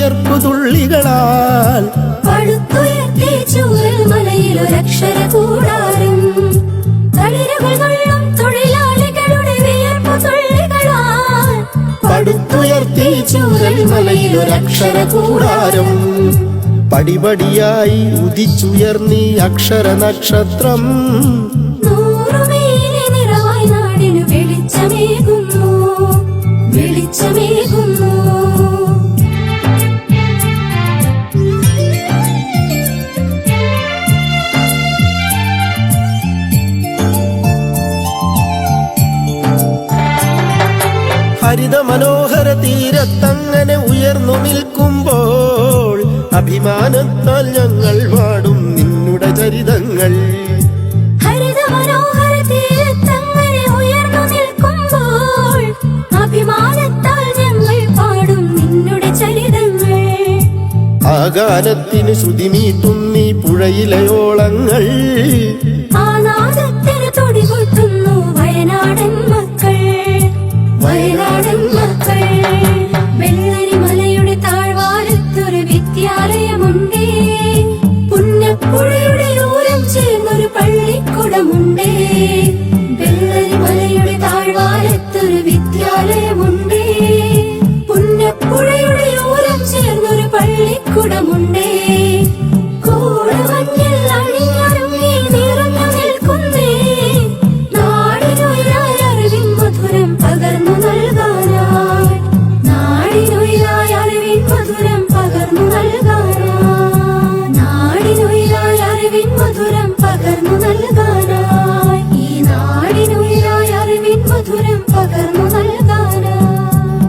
വിയർപ്പു തുള്ളികളാൽ പടുത്തുയർത്തി ചൂരൽ കൂടാരം പടുത്തുയർത്തി ചൂരൽ മലയിലൊരക്ഷര കൂടാരം പടിപടിയായി ഉദിച്ചുയർന്നീ അക്ഷര നക്ഷത്രം ഹരിത മനോഹര തീരത്തങ്ങനെ ഉയർന്നു നിൽക്കുമ്പോൾ അഭിമാനത്താൽ ഞങ്ങൾ പാടും നിന്നുടെ ചരിതങ്ങൾ. ആകാരത്തിന് ശ്രുതിമീട്ടും നീ പുഴയിലെ ഓളങ്ങൾ. ആ നാദത്തിന് തുടികൊട്ടുന്നു കൂട്ടമുണ്ടേ നിൽക്കുന്നേ. മധുരം പകർന്നു മധുരം പകർന്നു മധുരം പകർന്നു നൽകാൻ